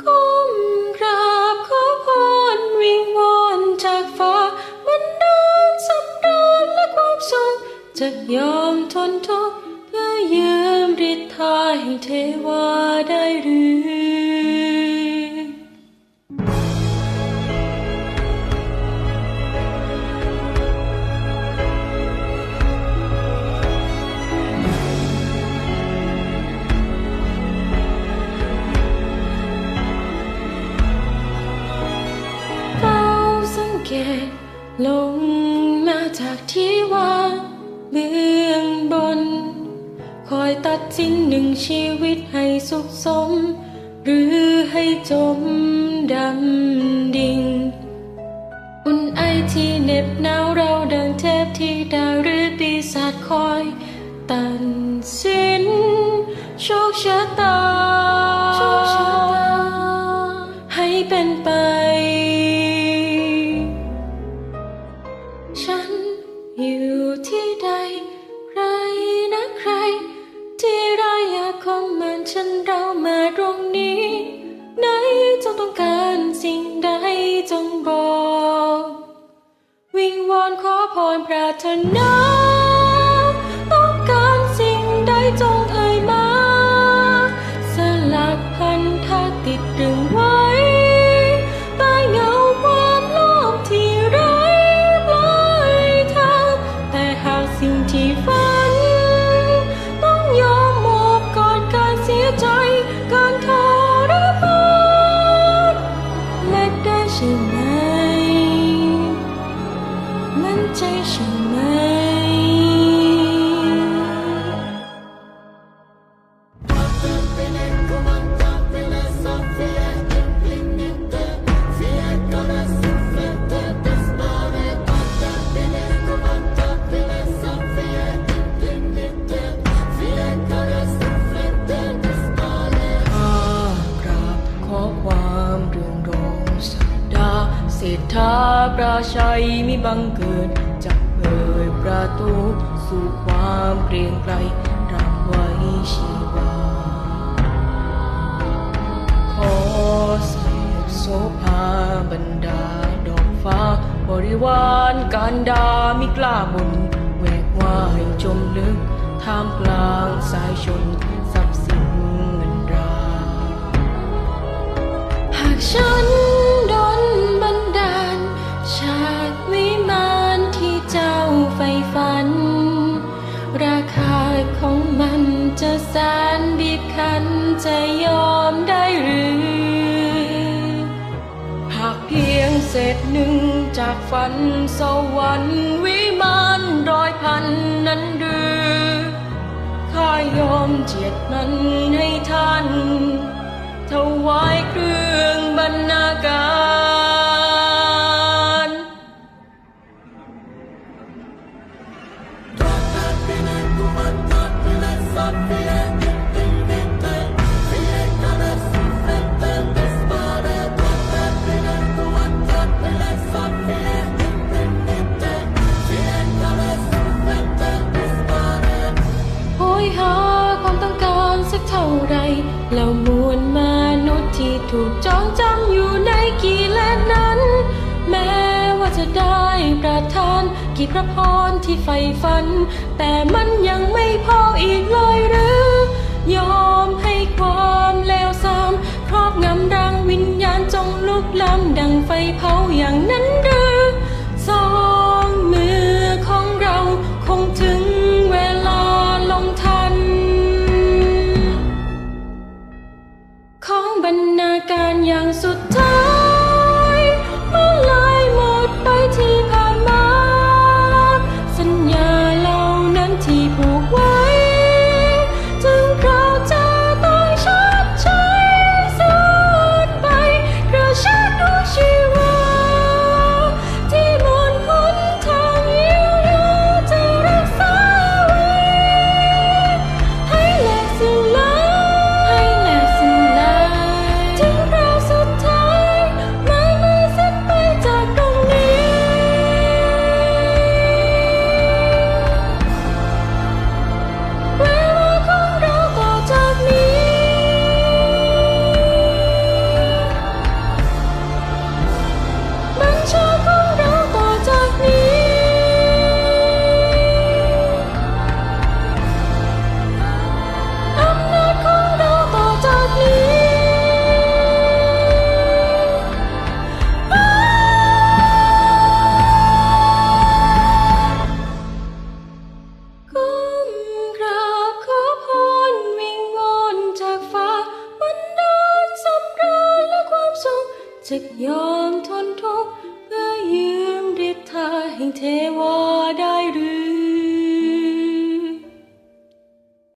ก้มกราบขอพรวิงวอนจากฟ้าบันดาลสำราญและความสุขจะยอมทนทุกข์เพื่อยืมฤทธาให้เทวาได้หรือ ลงมาจากที่ว่างเบื้องบน คอยตัดสินหนึ่งชีวิตให้สุขสม หรือให้จมดำดิ่งอุ่นไอที่เหน็บหนาวเราดังเทพที่ดาวหรือปีศาจคอย ตัดสินโชคชะตา ที่ใด ใครนะใคร ที่รายอยากคงมันฉันเรามาตรงนี้ ไหนจงต้องการสิ่งใดจงบอก วิงวอนขอพรปรารถนา ษฐาประชัยมิบังเกิดจะ เปิดประตูสู่ความเกรียงไกรรังไว้ชีวา ขอเสพโสภาบรรดาดอกฟ้า บริวารการดามิกล้าบนแหวกว่ายจมลึกท่ามกลางสายชนทรัพย์สินเงินราหากฉัน คั้นจะยอมได้หรือ หากเพียงเศษหนึ่งจากฝันสวรรค์วิมานร้อยพันนั้นหรือข้ายอมเจียดมันให้ท่านถวายเครื่องบรรณาการ แล้วมวลมนุษย์ที่ถูกจองจำอยู่ในกิเลสนั้น แม้ว่าจะได้ประทานกี่พระพรที่ใฝ่ฝัน แต่มันยังไม่พออีกเลยหรือ ยอมให้ความเลวทรามครอบงำรังวิญญาณจงลุกล้ำดังไฟเผา บรรณาการอย่างสุดท้าย จะยอมทนทุกข์เพื่อยืมฤทธาแห่งเทวา